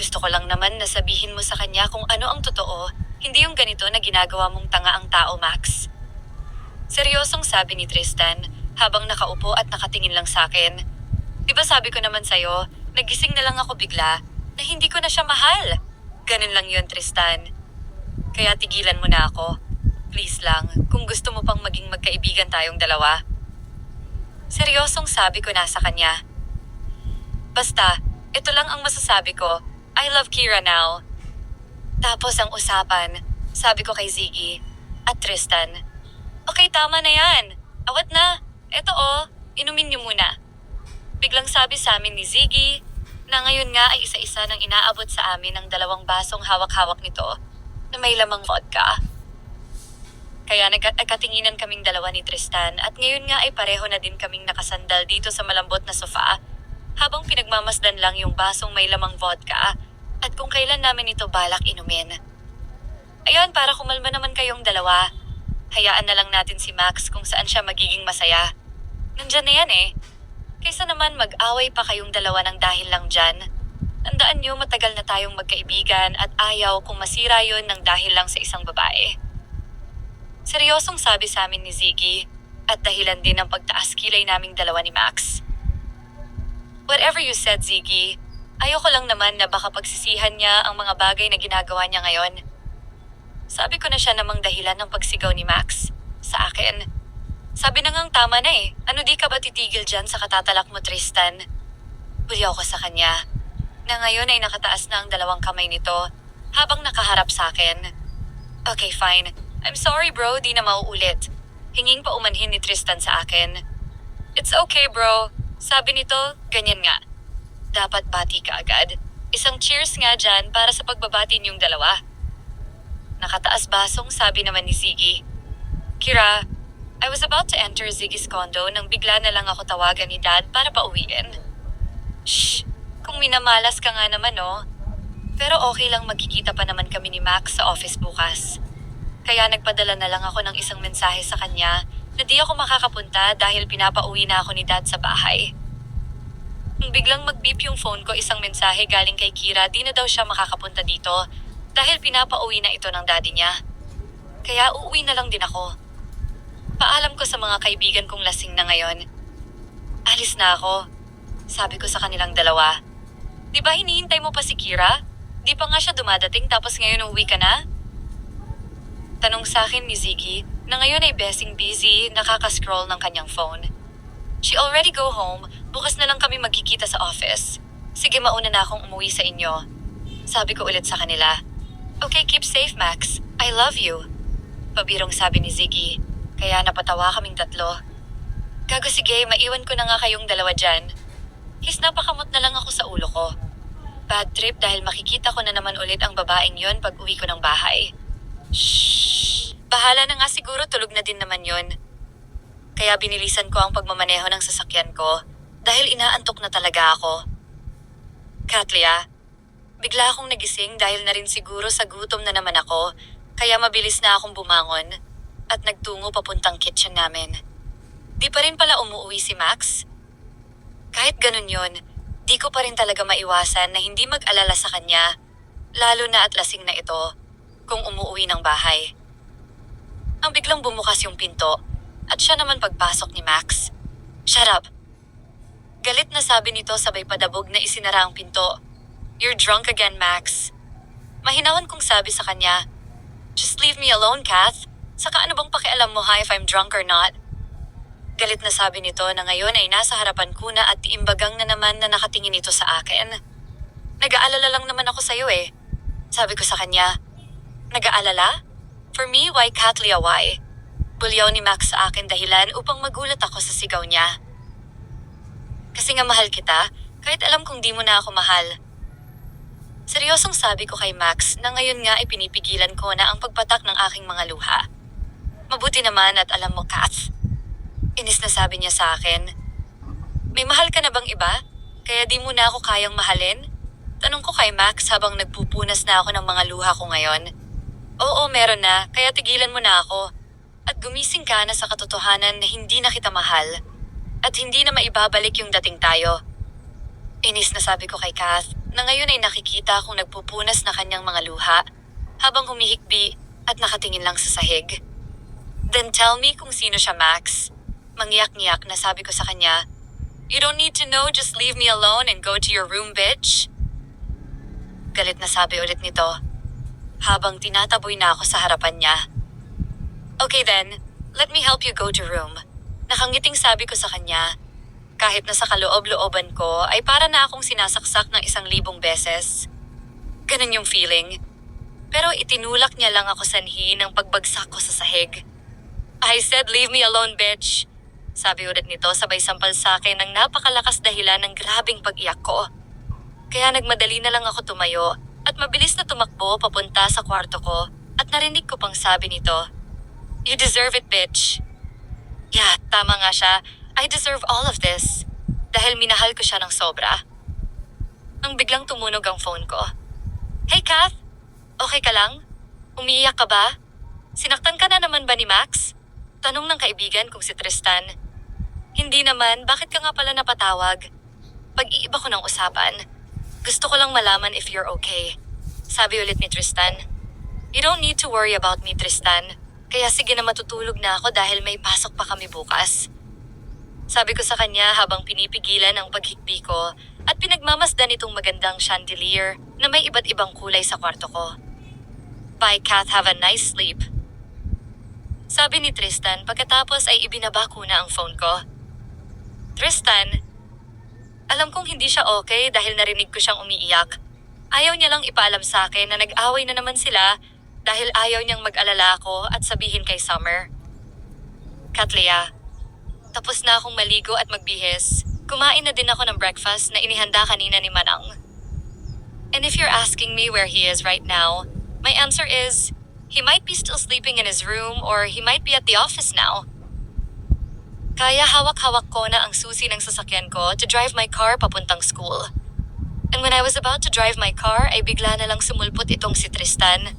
Gusto ko lang naman na sabihin mo sa kanya kung ano ang totoo, hindi yung ganito na ginagawa mong tanga ang tao, Max. Seryosong sabi ni Tristan habang nakaupo at nakatingin lang sa akin. Di ba sabi ko naman sa'yo, nagising na lang ako bigla na hindi ko na siya mahal. Ganun lang yun, Tristan. Kaya tigilan mo na ako. Please lang, kung gusto mo pang maging magkaibigan tayong dalawa. Seryosong sabi ko na sa kanya. Basta, ito lang ang masasabi ko. I love Kira now. Tapos ang usapan, sabi ko kay Ziggy at Tristan. Okay, tama na yan. Awat na. Eto oh, inumin niyo muna. Biglang sabi sa amin ni Ziggy na ngayon nga ay isa-isa nang inaabot sa amin ang dalawang basong hawak-hawak nito na may lamang vodka. Kaya nagkatinginan kaming dalawa ni Tristan at ngayon nga ay pareho na din kaming nakasandal dito sa malambot na sofa habang pinagmamasdan lang yung basong may lamang vodka at kung kailan namin ito balak inumin. Ayun, para kumalma naman kayong dalawa. Hayaan na lang natin si Max kung saan siya magiging masaya. Nandyan na yan eh. Kaysa naman mag-away pa kayong dalawa ng dahil lang dyan. Tandaan nyo matagal na tayong magkaibigan at ayaw kung masira yon ng dahil lang sa isang babae. Seryosong sabi sa amin ni Ziggy at dahilan din ng pagtaas kilay naming dalawa ni Max. Whatever you said, Ziggy, ayoko lang naman na baka pagsisihan niya ang mga bagay na ginagawa niya ngayon. Sabi ko na siya namang dahilan ng pagsigaw ni Max sa akin. Sabi na ngang tama na eh. Ano di ka ba titigil dyan sa katatalak mo, Tristan? Bulyaw ko sa kanya. Na ngayon ay nakataas na ang dalawang kamay nito habang nakaharap sa akin. Okay, fine. I'm sorry bro, di na mauulit. Hinging pa umanhin ni Tristan sa akin. It's okay bro. Sabi nito, ganyan nga. Dapat bati ka agad. Isang cheers nga dyan para sa pagbabati niyong dalawa. Nakataas basong sabi naman ni Ziggy. Kira, I was about to enter Ziggy's condo nang bigla na lang ako tawagan ni Dad para pauwiin. Shh! Kung minamalas ka nga naman oh. Pero okay lang magkikita pa naman kami ni Max sa office bukas. Kaya nagpadala na lang ako ng isang mensahe sa kanya na di ako makakapunta dahil pinapauwi na ako ni Dad sa bahay. Biglang mag-beep yung phone ko isang mensahe galing kay Kira, di na daw siya makakapunta dito dahil pinapauwi na ito ng daddy niya. Kaya uuwi na lang din ako. Paalam ko sa mga kaibigan kong lasing na ngayon. Alis na ako. Sabi ko sa kanilang dalawa. Di ba hinihintay mo pa si Kira? Di pa nga siya dumadating tapos ngayon uuwi ka na? Tanong sa akin ni Ziggy na ngayon ay besing busy nakaka-scroll ng kanyang phone. She already go home, bukas na lang kami magkikita sa office. Sige mauna na akong umuwi sa inyo. Sabi ko ulit sa kanila. Okay, keep safe Max. I love you. Pabirong sabi ni Ziggy, kaya napatawa kaming tatlo. Gago sige, maiwan ko na nga kayong dalawa dyan. His napakamot na lang ako sa ulo ko. Bad trip dahil makikita ko na naman ulit ang babaeng yon pag uwi ko ng bahay. Shh! Bahala na nga siguro tulog na din naman yon. Kaya binilisan ko ang pagmamaneho ng sasakyan ko dahil inaantok na talaga ako. Katlia, bigla akong nagising dahil na rin siguro sa gutom na naman ako kaya mabilis na akong bumangon at nagtungo papuntang kitchen namin. Di pa rin pala umuwi si Max? Kahit ganun yon, di ko pa rin talaga maiwasan na hindi mag-alala sa kanya, lalo na at lasing na ito, kung umuwi ng bahay. Ang biglang bumukas yung pinto, at siya naman pagpasok ni Max. Shut up! Galit na sabi nito sabay padabog na isinara ang pinto. You're drunk again, Max. Mahinawan kong sabi sa kanya, Just leave me alone, Kath. Saka ano bang pakialam mo ha if I'm drunk or not? Galit na sabi nito na ngayon ay nasa harapan ko na at iimbagang na naman na nakatingin ito sa akin. Nag-aalala lang naman ako sa'yo eh. Sabi ko sa kanya, Nag-aalala? For me, why Katlia, why? Bulyaw ni Max sa akin dahilan upang magulat ako sa sigaw niya. Kasi nga mahal kita, kahit alam kong di mo na ako mahal. Seryosong sabi ko kay Max na ngayon nga ay pinipigilan ko na ang pagpatak ng aking mga luha. Mabuti naman at alam mo, Kath. Inis na sabi niya sa akin. May mahal ka na bang iba? Kaya di mo na ako kayang mahalin? Tanong ko kay Max habang nagpupunas na ako ng mga luha ko ngayon. Oo, meron na, kaya tigilan mo na ako. At gumising ka na sa katotohanan na hindi na kita mahal. At hindi na maibabalik yung dating tayo. Inis na sabi ko kay Kath na ngayon ay nakikita kung nagpupunas na kanyang mga luha habang humihikbi at nakatingin lang sa sahig. Then tell me kung sino siya, Max. Mangyak-ngiyak na sabi ko sa kanya, You don't need to know, just leave me alone and go to your room, bitch. Galit na sabi ulit nito, habang tinataboy na ako sa harapan niya. Okay then, let me help you go to room. Nakangiting sabi ko sa kanya, kahit na sa kaloob-looban ko ay para na akong sinasaksak ng isang libong beses. Ganun yung feeling. Pero itinulak niya lang ako sanhi ng pagbagsak ko sa sahig. I said, leave me alone, bitch. Sabi ulit nito sabay sampal sa akin ng napakalakas dahilan ng grabing pag-iyak ko. Kaya nagmadali na lang ako tumayo at mabilis na tumakbo papunta sa kwarto ko at narinig ko pang sabi nito, You deserve it, bitch. Yeah, tama nga siya. I deserve all of this. Dahil minahal ko siya ng sobra. Nang biglang tumunog ang phone ko. Hey, Kath! Okay ka lang? Umiiyak ka ba? Sinaktan ka na naman ba ni Max? Tanong ng kaibigan kung si Tristan. Hindi naman, bakit ka nga pala napatawag? Pag-iiba ko ng usapan. Gusto ko lang malaman if you're okay. Sabi ulit ni Tristan. You don't need to worry about me, Tristan. Kaya sige na matutulog na ako dahil may pasok pa kami bukas. Sabi ko sa kanya habang pinipigilan ang paghikbi ko at pinagmamasdan itong magandang chandelier na may iba't ibang kulay sa kwarto ko. Bye, Kath. Have a nice sleep. Sabi ni Tristan pagkatapos ay ibinaba ko na ang phone ko. Tristan, alam kong hindi siya okay dahil narinig ko siyang umiiyak. Ayaw niya lang ipaalam sa akin na nag-away na naman sila dahil ayaw niyang mag-alala ako at sabihin kay Summer. Katleya, tapos na akong maligo at magbihis. Kumain na din ako ng breakfast na inihanda kanina ni Manang. And if you're asking me where he is right now, my answer is, he might be still sleeping in his room or he might be at the office now. Kaya hawak-hawak ko na ang susi ng sasakyan ko to drive my car papuntang school. And when I was about to drive my car ay bigla na lang sumulpot itong si Tristan.